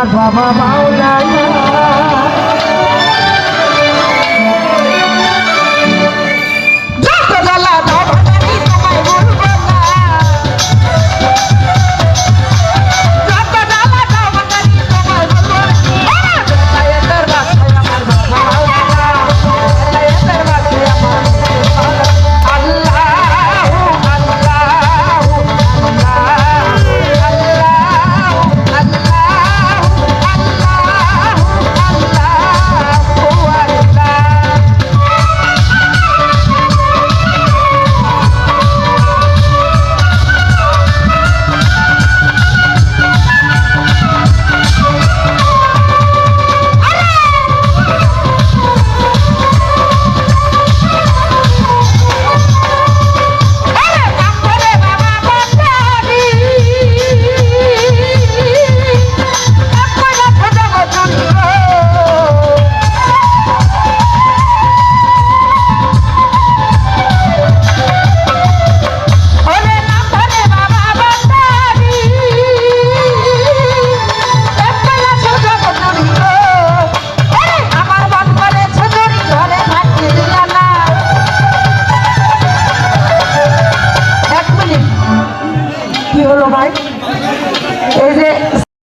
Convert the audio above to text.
I'm a Baba Baba ভাই। এই যে